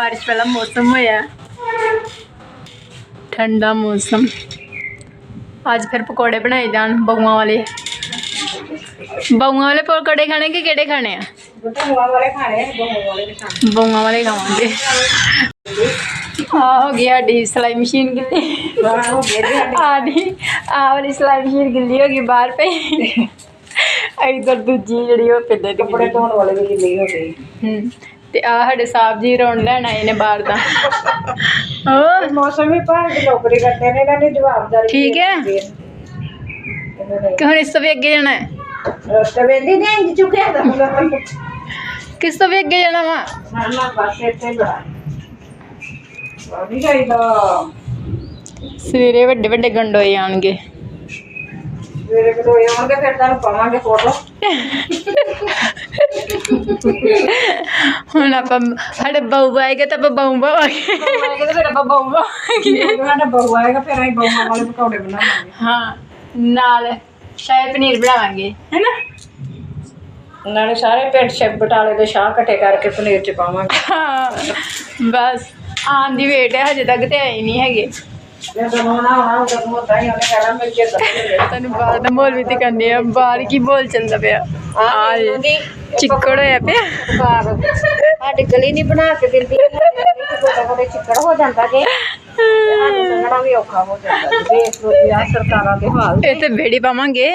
ਬਾਰਿਸ਼ ਵਾਲਾ ਮੌਸਮ ਹੋਇਆ। ਠੰਡਾ ਮੌਸਮ। ਅੱਜ ਫਿਰ ਪਕੌੜੇ ਬਣਾਏ ਜਾਣ ਬਹੂਆਂ ਵਾਲੇ। ਬਹੂਆਂ ਵਾਲੇ ਪਕੌੜੇ ਖਾਣੇ ਕਿ ਕਿਹੜੇ ਖਾਣੇ ਆ? ਬਟੂਆ ਵਾਲੇ ਖਾਣੇ ਬਹੂ ਵਾਲੇ ਖਾਵਾਂਗੇ। ਆ ਹੋ ਗਈ ਸਾਡੀ ਸਿਲਾਈ ਮਸ਼ੀਨ ਗਿੱਲੀ। ਆਦੀ ਆ ਵਾਲੀ ਸਿਲਾਈ ਮਸ਼ੀਨ ਗਿੱਲੀ ਹੋ ਗਈ ਬਾਹਰ ਪਈ। ਇਧਰ ਦੂਜੀ ਜਿਹੜੀ ਉਹ ਪਿੱਛੇ ਦੀ ਕੱਪੜੇ ਧੋਣ ਵਾਲੇ ਵੀ ਗਿੱਲੇ ਹੋ ਗਏ। ਹੂੰ ਤੇ ਆ ਸਾਡੇ ਸਾਹਿਬ ਜੀ ਰੌਣ ਲੈਣ ਆਏ ਨੇ ਬਾਹਰ ਦਾ। ਹੋਰ? ਮੌਸਮ ਵੀ ਭਾਰ ਦੀ ਨੌਕਰੀ ਕਰਦੇ ਨੇ ਇਹਨਾਂ ਨੇ ਜਵਾਬਦਾਰੀ ਠੀਕ ਹੈ। ਨੇ ਕਿ ਹੁਣ ਇਸ ਤੋਂ ਵੀ ਅੱਗੇ ਜਾਣਾ ਹੈ? ਰਸਤੇ ਵੇਂਦੀ ਨਹੀਂ ਇੰਜ ਚੁੱਕਿਆ ਦਾ ਹੁੰਦਾ ਕਿਸ ਤੋਂ ਵੀ ਅੱਗੇ ਜਾਣਾ ਵਾ? ਨਾ ਨਾ ਬਸ ਇੱਥੇ ਬੜਾ ਵਾਦੀ ਚਾਹੀਦਾ ਸਵੇਰੇ ਵੱਡੇ ਵੱਡੇ ਗੰਡੋਏ ਆਣਗੇ ਮੇਰੇ ਕੋਲ ਆਉਣਗੇ ਫਿਰ ਤੁਹਾਨੂੰ ਪਾਵਾਂਗੇ ਫੋਟੋ ਹੁਣ ਆਪਾਂ ਸਾਡੇ ਬਹੂ ਆਏਗਾ ਤਾਂ ਆਪਾਂ ਬਹੂ ਬਾਵਾਂਗੇ ਆਏਗਾ ਫਿਰ ਆਪਾਂ ਬਹੂ ਆਏਗੀ ਸਾਡਾ ਬਹੂ ਆਏਗਾ ਫਿਰ ਅਸੀਂ ਬਹੂਆਂ ਵਾਲੇ ਪਕੌੜੇ ਬਣਾਵਾਂਗੇ। ਹਾਂ ਨਾਲ ਸ਼ਾਹੀ ਪਨੀਰ ਬਣਾਵਾਂਗੇ। ਹੈਨਾ? ਨਾਲੇ ਸਾਰੇ ਪਿੰਡ ਸ਼ੈਬ ਬਟਾਲੇ ਦੇ ਸ਼ਾਹ ਇਕੱਠੇ ਕਰਕੇ ਪਨੀਰ ਚ ਪਾਵਾਂਗੇ। ਹਾਂ ਬਸ ਆਉਣ ਦੀ ਵੇਟ ਹੈ ਹਜੇ ਤੱਕ ਤੇ ਆਏ ਨਹੀਂ ਹੈਗੇ। ਮਿਲ ਤੁਹਾਨੂੰ ਬਾਹਰ ਦਾ ਮਾਹੌਲ ਵੀ ਤੇ ਕਰਨੇ ਆ ਬਾਹਰ ਕੀ ਬੋਲ ਚੱਲਦਾ ਪਿਆ। ਆ ਚਿੱਕੜ ਹੋਇਆ ਪਿਆ। ਸਾਡੀ ਗਲੀ ਨਹੀਂ ਬਣਾ ਕੇ ਦਿੰਦੀ ਕੋਟੇ ਚਿੱਕੜ ਹੋ ਜਾਂਦਾ ਕਿ ਸਾਨੂੰ ਸੰਗਣਾ ਵੀ ਔਖਾ ਹੋ ਜਾਂਦਾ ਜੀ ਦੇਖ ਲੋ ਜੀ ਆਹ ਸਰਕਾਰਾਂ ਦੇ ਹਾਲ। ਇਹ ਤੇ ਬੇੜੀ ਪਾਵਾਂਗੇ।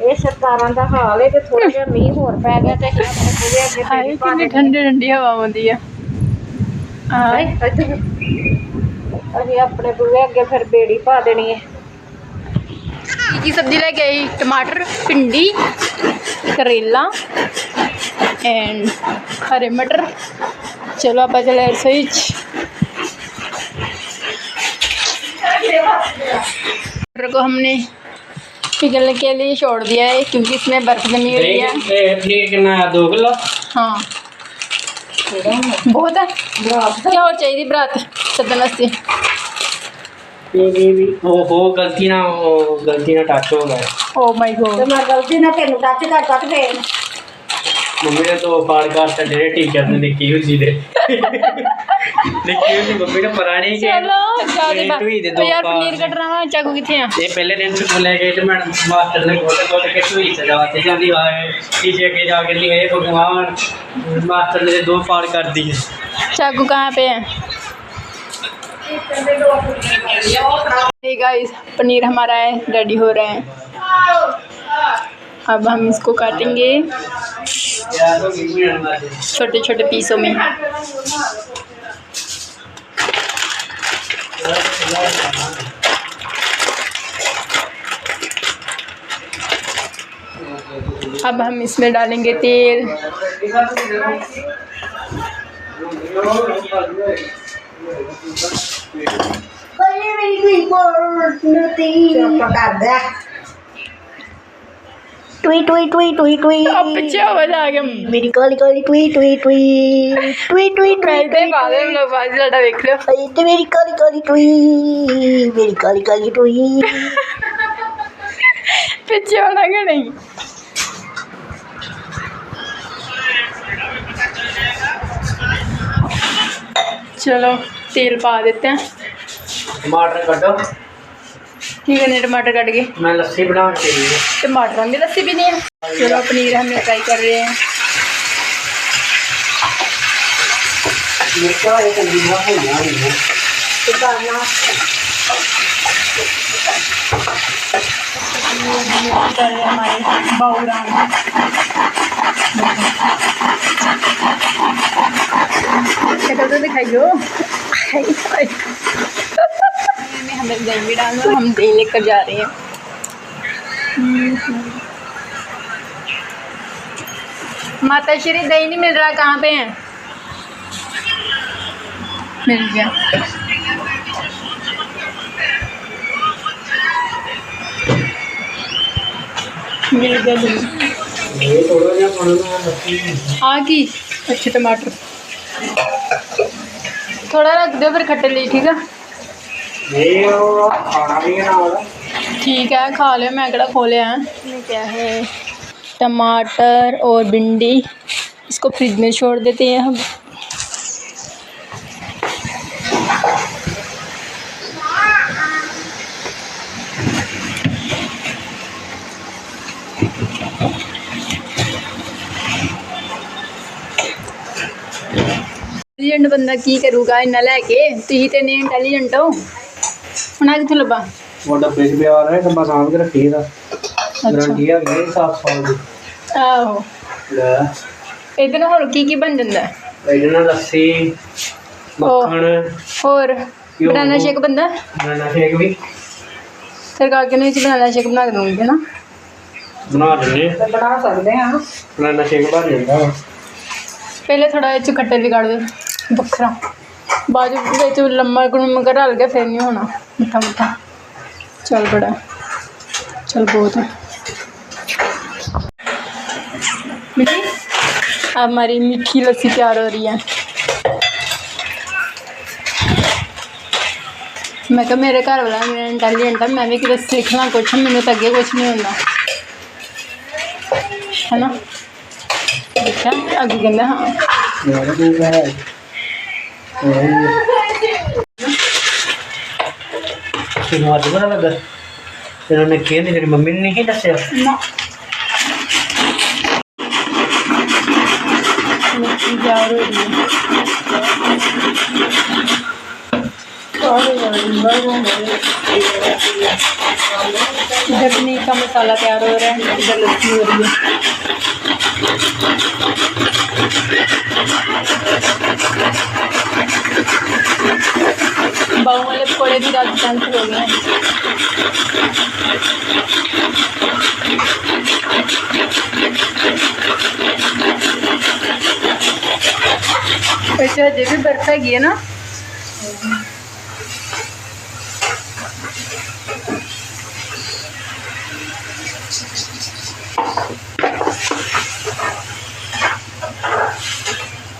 ਇਹ ਸਰਕਾਰਾਂ ਦਾ ਹਾਲ ਹੈ ਤੇ ਥੋੜਾ ਜਿਹਾ ਮੀਂਹ ਹੋਰ ਪੈ ਗਿਆ ਤੇ ਆਪਣੇ ਪੂਰੇ ਅੱਗੇ ਕਿੰਨੀ ਠੰਡੀ ਠੰਡੀ ਹਵਾ ਆਉਂਦੀ ਆ। ਹਾਂ। ਅਸੀਂ ਆਪਣੇ ਪੂਰੇ ਅੱਗੇ ਫਿਰ ਬੇੜੀ ਪਾ ਦੇਣੀ ਹੈ ਕੀ ਕੀ ਸਬਜ਼ੀ ਲੈ ਕੇ ਆਈ ਟਮਾਟਰ ਭਿੰਡੀ ਕਰੇਲਾ ਐਂਡ ਹਰੇ ਮਟਰ ਚਲੋ ਆਪਾਂ ਚਲੇ रसोई ਚ मटर को हमने पिघलने के लिए छोड़ दिया है क्योंकि इसमें बर्फ जमी हुई है ठीक ना दो किलो हाँ बहुत है क्या और चाहिए बरात सदन वास्ते ਇਹ ਵੀ ਓਹੋ ਗਲਤੀ ਨਾਲ ਉਹ ਗਲਤੀ ਨਾਲ ਟੱਚ ਹੋ ਗਿਆ। ਓ ਮਾਈ ਗੋਡ ਤੇ ਮੈਂ ਗਲਤੀ ਨਾਲ ਤੈਨੂੰ ਟੱਚ ਕਰ ਸਕਦੇ ਮੰਮੀ ਨੇ ਤਾਂ ਪਾਰ ਕਰ ਤਾਂ ਡੇਰੇ ਟੀਚਰ ਨੇ ਦੇਖੀ ਹੋ ਜੀ ਦੇ। ਦੇਖੀ ਹੋ ਜੀ ਮੰਮੀ ਨੇ ਪੁਰਾਣੀ ਕੇ ਚਲੋ ਜਾਓ ਦੇ ਬਾ ਟੂਈ ਦੇ ਦੋ ਯਾਰ ਪਨੀਰ ਕੱਟਣਾ ਵਾ ਚਾਕੂ ਕਿੱਥੇ ਆ? ਇਹ ਪਹਿਲੇ ਦਿਨ ਸਕੂਲ ਲੈ ਗਏ ਤੇ ਮੈਡਮ ਮਾਸਟਰ ਨੇ ਕੋਲ ਕੋਲ ਕੇ ਟੂਈ ਸਜਾ ਤੇ ਜਾਂਦੀ ਆ ਟੀਚਰ ਕੇ ਜਾ ਕੇ ਲਈ ਇਹ ਭਗਵਾਨ ਮਾਸਟਰ ਨੇ ਦੋ ਪਾਰ ਕਰ ਦੀ ਚਾਕੂ ਕਹਾਂ पे है गाइस पनीर हमारा है रेडी हो रहा है। अब हम इसको काटेंगे छोटे छोटे पीसों में। अब हम इसमें डालेंगे तेल। ਬੱਲੇ ਮੇਰੀ ਕੋਈ ਬੋਲ ਨਤੀ ਚੁੱਪ ਕਰ ਦੇ ਟਵੀ ਟਵੀ ਟਵੀ ਟਵੀ ਟਵੀ ਆ ਪਿੱਛੇ ਆਵਾਜ਼ ਆ ਗਿਆ ਮੇਰੀ ਕਾਲੀ ਕਾਲੀ ਟਵੀ ਟਵੀ ਟਵੀ ਟਵੀ ਟਵੀ ਟਵੀ ਤੇ ਬਾਦੇ ਨੂੰ ਆਵਾਜ਼ ਸਾਡਾ ਵੇਖ ਲਿਓ। ਇਹ ਤੇ ਮੇਰੀ ਕਾਲੀ ਕਾਲੀ ਟਵੀ ਮੇਰੀ ਕਾਲੀ ਕਾਲੀ ਟਵੀ ਪਿੱਛੇ ਆਉਣਾ ਕਿ ਨਹੀਂ? ਚਲੋ। तेल पा देते हैं। टमाटर काटो। ठीक है टमाटर कट गए। मैं लस्सी बना के टमाटरों की लस्सी भी नहीं है। चलो पनीर हम फ्राई कर रहे हैं। तो तो हमारे। बाबूराम अच्छा, तो दिखाइयो। हमें दही भी डालना हम दही लेकर जा रहे हैं माता श्री दही नहीं मिल रहा कहाँ पे है? मिल गया। मिल गया दही लस्सी आ गई अच्छे टमाटर। थोड़ा रख दो फिर खट्टे लिए ठीक है? है ठीक है खा लो मैं कड़ा खो लिया क्या है? टमाटर और भिंडी इसको फ्रिज में छोड़ देते हैं हम। ਇੰਟੈਲੀਜੈਂਟ ਬੰਦਾ ਕੀ ਕਰੂਗਾ? ਇੰਨਾ ਲੈ ਕੇ? ਤੁਸੀਂ ਤੇ ਨਹੀਂ ਇੰਟੈਲੀਜੈਂਟ ਹੋ। ਹੁਣ ਆ ਕਿੱਥੋਂ ਲੱਭਾ? ਉਹ ਡੱਬੇ 'ਚ ਪਿਆ ਰਿਹਾ ਡੱਬਾ ਸਾਂਭ ਕੇ ਰੱਖੀ ਇਹਦਾ। ਗਰੰਟੀ ਆ ਗਈ 7 ਸਾਲ ਦੀ। ਆਹੋ। ਲੈ। ਇਹਦੇ ਨਾਲ ਹੋਰ ਕੀ ਕੀ ਬਣ ਜਾਂਦਾ? ਹੈ? ਇਹਦੇ ਨਾਲ ਲੱਸੀ ਮੱਖਣ। ਹੋਰ? ਘਿਓ। ਬਨਾਨਾ ਸ਼ੇਕ ਬੰਦਾ ਬਨਾਨਾ ਸ਼ੇਕ ਵੀ। ਸਰਕਾਰ ਕਹਿੰਦੇ ਵਿੱਚ ਬਨਾਨਾ ਸ਼ੇਕ ਬਣਾ ਕੇ ਦਊਂਗੀ ਨਾ ਬਣਾ ਦਿੰਦੇ ਤੇ ਬਣਾ ਸਕਦੇ ਹਾਂ ਬਨਾਨਾ ਸ਼ੇਕ ਬਣ ਜਾਂਦਾ ਵਾ। ਪਹਿਲੇ ਥੋੜਾ ਇਹ ਚ ਖੱਟੇ ਵੀ ਕੱਢ ਦੇ ਵੱਖਰਾ ਬਾਅਦ ਵਿੱਚ ਲੰਮਾ ਗੁਣ ਮਗਰ ਰਲ ਗਿਆ ਫਿਰ ਨਹੀਂ ਹੋਣਾ ਮਿੱਠਾ ਮਿੱਠਾ ਚਲ ਬੜਾ ਚਲ ਬਹੁਤ है मिठी अब हमारी मीठी लस्सी तैयार हो रही है ਮੈਂ ਕਿਹਾ ਮੇਰੇ ਘਰ ਵਾਲਾ ਮੇਰਾ ਇੰਟੈਲੀਜੈਂਟ ਆ ਮੈਂ ਵੀ ਕਿਤੇ ਸਿੱਖ ਲਾਂ ਕੁਛ ਮੈਨੂੰ ਤਾਂ ਅੱਗੇ ਕੁਛ ਨਹੀਂ ਹੁੰਦਾ ਹੈ ਨਾ ਦੇਖਿਆ ਅੱਗੇ ਕਹਿੰਦਾ ਹਾਂ Sino nga diba talaga? Sino nagkiyan din, maminihin na siya. No. Nagkiyan rin. इधर पनीर का मसाला तैयार हो रहा है। इधर लस्सी हो रही है। बाहू वाले पकौड़े भी राजस्थान से हो गए हैं। अजय भी बर्फ़ है ना?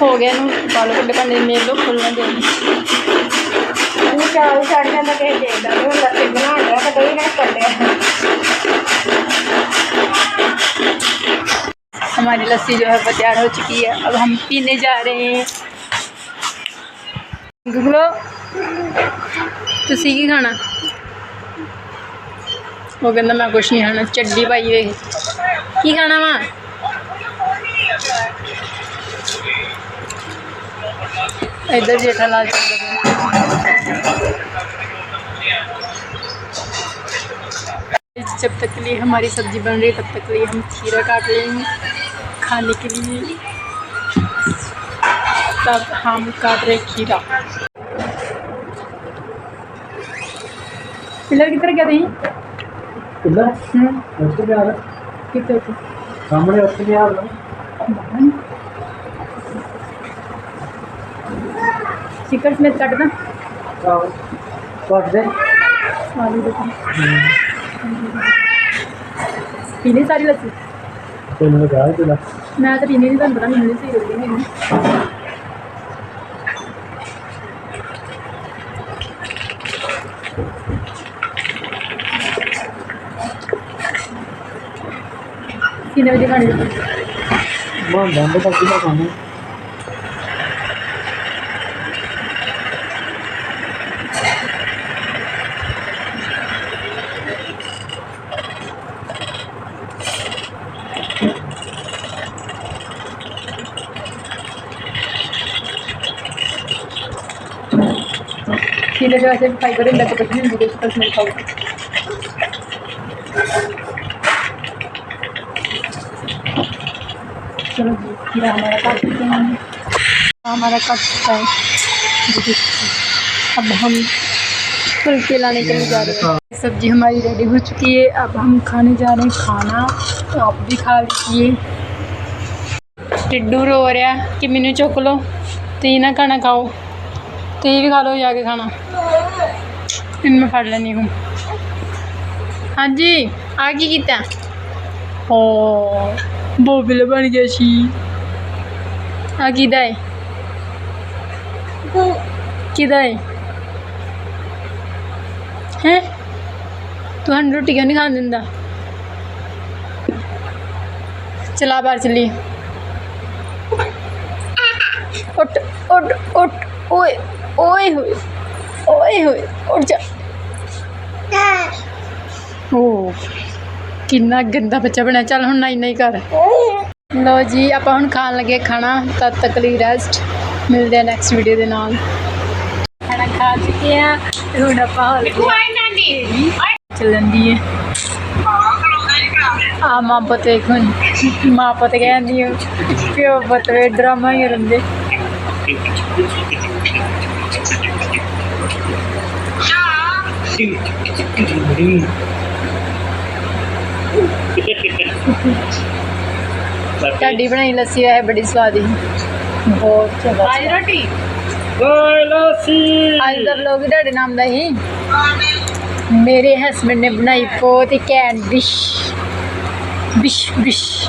ਹੋ ਗਿਆ ਇਹਨੂੰ ਪਾਲੋ ਕੱਢ ਕੰਡੇ ਮੇਲ ਲੋ ਖੁੱਲਣਾ ਦੇ ਉਹ ਚਾਲ ਛੱਡ ਜਾਂਦਾ ਕਿ ਦੇਖਦਾ ਨਹੀਂ ਹੁੰਦਾ ਤੇ ਬਣਾ ਲਿਆ ਤਾਂ ਕਈ ਨਾ ਕੱਢਿਆ हमारी लस्सी जो है वो तैयार हो चुकी है अब हम पीने जा रहे हैं गुगलो ਤੁਸੀਂ ਕੀ ਖਾਣਾ ਉਹ ਕਹਿੰਦਾ ਮੈਂ ਕੁਛ ਨਹੀਂ ਖਾਣਾ ਚੱਡੀ ਪਾਈ ਵੇ ਕੀ ਖਾਣਾ ਵਾ इधर जेठालाल जब तक के लिए हमारी सब्ज़ी बन रही है तब तक के लिए हम खीरा काट लेंगे खाने के लिए। तब हम काट रहे खीरा। पिलर किधर क्या रही पिलर? हम्म। उसके बाहर कितने? सामने चिकन में कट दें कट दे। पीने सारी लस्सी मैं तो पीने नहीं तुम पता नहीं सही लगती है बजे खाने? बंद तक ठीक है ऐसे फ्राई करें तो पच्चीस वीडियो से तक नहीं खाओ चलो खीरा हमारा काट चुके हैं हमारा कट चुका है अब हम फुलके लाने के लिए जा रहे हैं। सब्ज़ी हमारी रेडी हो चुकी है। अब हम खाने जा रहे हैं खाना। तो आप भी खा लीजिए। टिड्डू रो रहा है कि मैनू चुक लो। तो ये ना खाना खाओ। तो ये भी खा लो जाके खाना। इनमें फट लेनी हूँ। हाँ जी आ की कितना ओ बोबिल बन गया जैसी आ किदाय किदाय हैं? तू हम रोटी क्यों नहीं खा दिता चला बार चली ਉੱਠ ਉੱਠ ਉੱਠ ਓਏ ਓਏ ਹੋਏ ਓਏ ਹੋਏ ਉੱਠ ਜਾ। ਓ ਕਿੰਨਾ ਗੰਦਾ ਬੱਚਾ ਬਣਿਆ। ਚੱਲ ਹੁਣ ਨਹੀਂ ਨਹੀਂ ਕਰ। ਲੋ ਜੀ ਆਪਾਂ ਹੁਣ ਖਾਣ ਲੱਗੇ ਖਾਣਾ। ਤਦ ਤੱਕ ਲਈ ਰੈਸਟ ਮਿਲਦੇ ਆ ਨੈਕਸਟ ਵੀਡੀਓ ਦੇ ਨਾਲ। ਖਾਣਾ ਖਾ ਚੁੱਕੇ ਆ ਹੁਣ ਆਪਾਂ ਹੋ ਲੱਗੇ ਚੱਲਣ ਦੀ ਹੈ ਆ ਮਾਂ ਪੁੱਤ ਹੁਣ ਮਾਂ ਪੁੱਤ ਕਹਿੰਦੀ ਪਿਓ ਪੁੱਤ ਡਰਾਮਾ ਹੀ ਰਹਿੰਦੇ ਤੁਹਾਡੀ ਬਣਾਈ ਲੱਸੀ ਹੈ ਬੜੀ ਸਵਾਦੀ ਬਹੁਤ ਜ਼ਿਆਦਾ ਅੱਜ ਰੋਟੀ ਓਏ ਲਾਸੀ ਅੱਜ ਦਾ ਲੋਗ ਤੁਹਾਡੇ ਨਾਮ ਦਾ ਹੀ ਮੇਰੇ ਹਸਬੰਡ ਨੇ ਬਣਾਈ ਬਹੁਤ ਹੀ ਘੈਂਟ ਡਿਸ਼ ਬਿਸ਼ ਬਿਸ਼